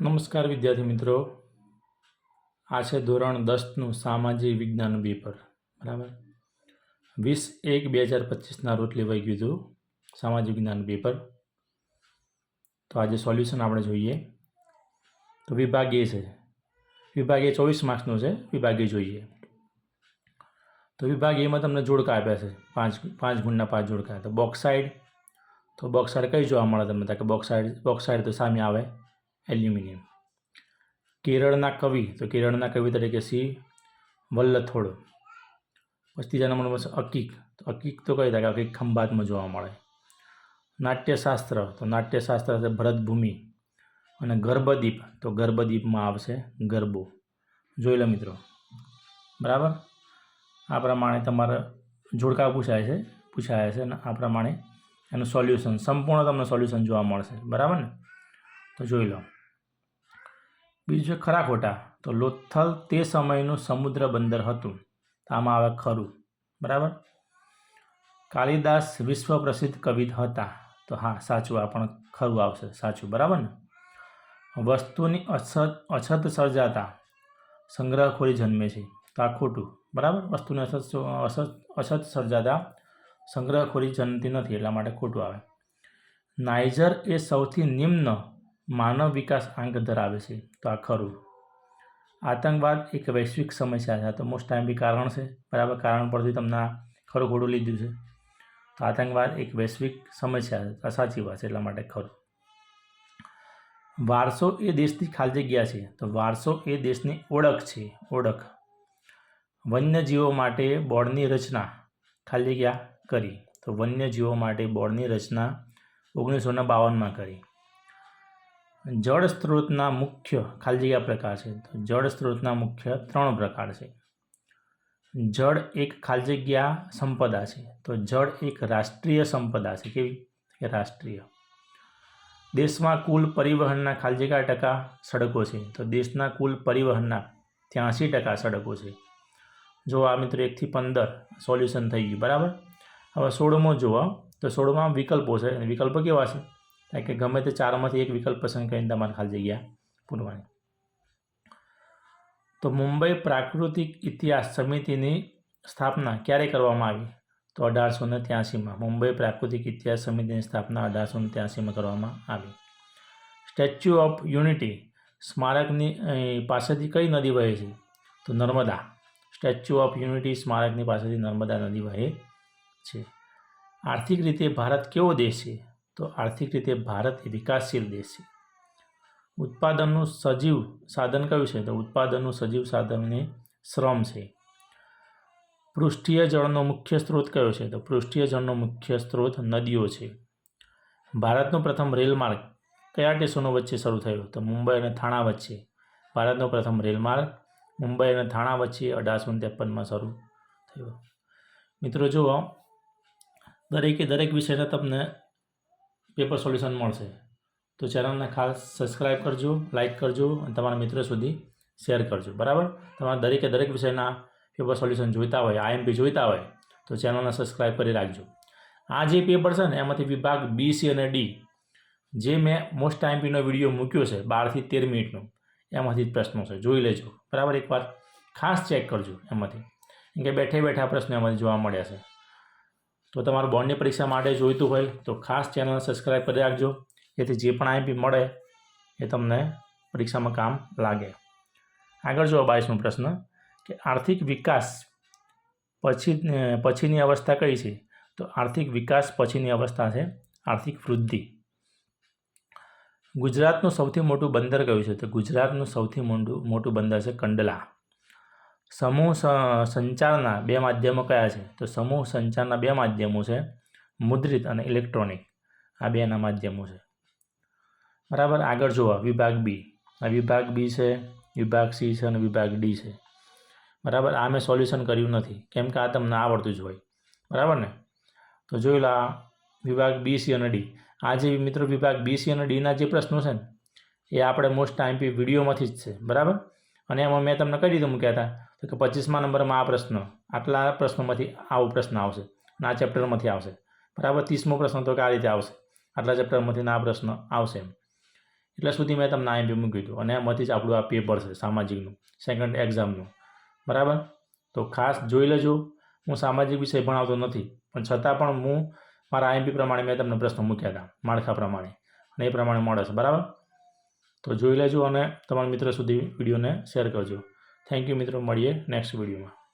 નમસ્કાર વિદ્યાર્થી મિત્રો. આ છે ધોરણ દસનું સામાજિક વિજ્ઞાન પેપર. બરાબર? વીસ એક બે હજાર પચીસના રોજ લેવાઈ ગયું હતું સામાજિક વિજ્ઞાન પેપર. તો આજે સોલ્યુશન આપણે જોઈએ. તો વિભાગ એ છે. વિભાગ એ ચોવીસ માર્ક્સનો છે. વિભાગ એ જોઈએ. તો વિભાગ એમાં તમને જોડકા આપ્યા છે. પાંચ પાંચ ગુણના પાંચ જોડકા. તો બોક્સાઇડ તો બોક્સાઇડ કઈ જોવા મળે તમને? તો કે બોક્સાઇડ બોક્સાઇડ તો સામે આવે. એલ્યુમિનિયમ. કેરળના કવિ, તો કેરળના કવિ તરીકે સી, વલ્લથોડ. પછી ત્રીજા નંબરમાં છે અકીક. તો અકીક તો કઈ થાય? કે અકીક ખંભાતમાં જોવા મળે. નાટ્યશાસ્ત્ર, તો નાટ્યશાસ્ત્ર છે ભરતભૂમિ. અને ગર્ભદીપ, તો ગર્ભદીપમાં આવશે ગરબો. જોઈ લો મિત્રો. બરાબર? આ પ્રમાણે તમારે જોડકા પૂછાય છે, પૂછાયા છે, અને આ પ્રમાણે એનું સોલ્યુશન, સંપૂર્ણ તમને સોલ્યુશન જોવા મળશે. બરાબર ને? તો જોઈ લો. બીજું છે ખરા ખોટા. તો લોથલ તે સમયનું સમુદ્ર બંદર હતું આમાં આવે ખરું. બરાબર? કાલિદાસ વિશ્વ પ્રસિદ્ધ કવિ હતા. તો હા, સાચું, આ પણ ખરું આવશે. સાચું. બરાબર ને? વસ્તુની અછત અછત સર્જાતા સંગ્રહખોરી જન્મે છે. તો આ ખોટું. બરાબર? વસ્તુની અછત અછત સર્જાતા સંગ્રહખોરી જન્મતી નથી. એટલા માટે ખોટું આવે. નાઇજર એ સૌથી નિમ્ન માનવ વિકાસ આંક ધરાવે છે. તો આ ખરું. આતંકવાદ એક વૈશ્વિક સમસ્યા છે. આ તો મોસ્ટ ટાઈમ બી કારણ છે. બરાબર? કારણ પરથી તમને ખરું ખોટું લીધું છે. તો આતંકવાદ એક વૈશ્વિક સમસ્યા છે. સાચી વાત છે એટલા માટે ખરું. વારસો એ દેશની ખાલી જગ્યા છે. તો વારસો એ દેશની ઓળખ છે. ઓળખ. વન્યજીવો માટે બોર્ડની રચના ખાલી જગ્યા કરી. તો વન્યજીવો માટે બોર્ડની રચના ઓગણીસો ને બાવનમાં કરી. જળ સ્ત્રોતના મુખ્ય, ખાલી જગ્યા પ્રકાર છે, તો જળ સ્ત્રોતના મુખ્ય ત્રણ પ્રકાર છે. જળ એક ખાલી જગ્યા સંપદા છે, તો જળ એક રાષ્ટ્રીય સંપદા છે, કેવી? કે રાષ્ટ્રીય. દેશમાં કુલ પરિવહનના ખાલી જગ્યા ટકા સડકો છે, તો દેશના કુલ પરિવહનના ત્યાંસી ટકા સડકો છે. જો આ મિત્રો એકથી પંદર સોલ્યુશન થઈ ગયું, બરાબર? હવે સોળમો જુઓ, તો સોળમાં વિકલ્પો છે વિકલ્પો કેવા છે? કારણ કે ગમે તે ચારમાંથી એક વિકલ્પ પસંદ કરીને તમારે ખાલી જગ્યા પૂરવાની. તો મુંબઈ પ્રાકૃતિક ઇતિહાસ સમિતિની સ્થાપના ક્યારે કરવામાં આવી? તો અઢારસો ને ત્યાસીમાં મુંબઈ પ્રાકૃતિક ઇતિહાસ સમિતિની સ્થાપના અઢારસો ને ત્યાસીમાં કરવામાં આવી. સ્ટેચ્યુ ઓફ યુનિટી સ્મારકની પાસેથી કઈ નદી વહે છે? તો નર્મદા. સ્ટેચ્યુ ઓફ યુનિટી સ્મારકની પાસેથી નર્મદા નદી વહે છે. આર્થિક રીતે ભારત કેવો દેશ છે? તો આર્થિક રીતે ભારત એ વિકાસશીલ દેશ છે. ઉત્પાદનનું સજીવ સાધન કયું છે? તો ઉત્પાદનનું સજીવ સાધન એ શ્રમ છે. પૃષ્ઠીય જળનો મુખ્ય સ્ત્રોત કયો છે? તો પૃષ્ઠીય જળનો મુખ્ય સ્ત્રોત નદીઓ છે. ભારતનો પ્રથમ રેલમાર્ગ કયા દેશોનો વચ્ચે શરૂ થયો? તો મુંબઈ અને થાણા વચ્ચે. ભારતનો પ્રથમ રેલમાર્ગ મુંબઈ અને થાણા વચ્ચે અઢારસો ત્રેપનમાં શરૂ થયો. મિત્રો, જુઓ, દરેકે દરેક વિષયના તમને પેપર સોલ્યુશન મળશે. તો ચેનલને ખાસ સબસ્ક્રાઈબ કરજો, લાઇક કરજો અને તમારા મિત્રો સુધી શેર કરજો. બરાબર? તમારા દરેકે દરેક વિષયના પેપર સોલ્યુશન જોઈતા હોય, આઈએમપી જોઈતા હોય, તો ચેનલને સબસ્ક્રાઈબ કરી રાખજો. આ જે પેપર છે ને, એમાંથી વિભાગ બી, સી અને ડી, જે મેં મોસ્ટ આઈએમપીનો વીડિયો મૂક્યો છે બારથી તેર મિનિટનો, એમાંથી જ પ્રશ્નો છે. જોઈ લેજો. બરાબર? એકવાર ખાસ ચેક કરજો એમાંથી. કેમ કે બેઠે બેઠા પ્રશ્નો એમાંથી જોવા મળ્યા છે. તો તમારું બોર્ડની પરીક્ષા માટે જોઈતું હોય તો ખાસ ચેનલ સબસ્ક્રાઈબ કરી રાખજો. જેથી જે પણ આઈપી મળે એ તમને પરીક્ષામાં કામ લાગે. આગળ જો બાવીસમો પ્રશ્ન, કે આર્થિક વિકાસ પછી પછીની અવસ્થા કઈ છે? તો આર્થિક વિકાસ પછીની અવસ્થા છે આર્થિક વૃદ્ધિ. ગુજરાતનું સૌથી મોટું બંદર કયું છે? તો ગુજરાતનું સૌથી મોટું મોટું બંદર છે કંડલા. સમૂહ સંચારના બે માધ્યમો કયા છે? તો સમૂહ, સંચારના બે માધ્યમો છે, મુદ્રિત અને ઇલેક્ટ્રોનિક. આ બેના માધ્યમો છે. બરાબર, આગળ જોવા વિભાગ બી. આ વિભાગ બી છે, વિભાગ સી છે અને વિભાગ ડી છે. બરાબર, આ મેં સોલ્યુશન કર્યું નથી, કેમ કે આ તમને આવડતું જ હોય. બરાબર ને? તો જોઈ લો, આ વિભાગ બી, સી અને ડી. આ જે મિત્રો વિભાગ બી, સી અને ડીના જે પ્રશ્નો છે ને, એ આપણે મોસ્ટ ટાઈમ પી વિડીયોમાંથી જ છે. બરાબર? અને એમાં મેં તમને કહી દીધું મૂક્યા હતા? તો કે પચીસમા નંબરમાં આ પ્રશ્ન, આટલા પ્રશ્નોમાંથી આવો પ્રશ્ન આવશે અને આ ચેપ્ટરમાંથી આવશે. બરાબર ત્રીસમો પ્રશ્ન તો કે આ રીતે આવશે. આટલા ચેપ્ટરમાંથી આ પ્રશ્ન આવશે એમ. એટલે સુધી મેં તમને આઈએમપી મૂક્યું હતું અને એમાંથી જ આપણું આ પેપર છે, સામાજિકનું સેકન્ડ એક્ઝામનું બરાબર? તો ખાસ જોઈ લેજો. હું સામાજિક વિષય ભણાવતો નથી. પણ છતાં પણ હું મારા આઈએમપી પ્રમાણે મેં તમને પ્રશ્નો મૂક્યા હતા, માળખા પ્રમાણે. અને એ પ્રમાણે મળે છે. બરાબર? તો જોઈ લેજો અને તમારા મિત્ર સુધી વિડીયોને શેર કરજો. થેન્ક યુ મિત્રો મળીએ નેક્સ્ટ વિડીયોમાં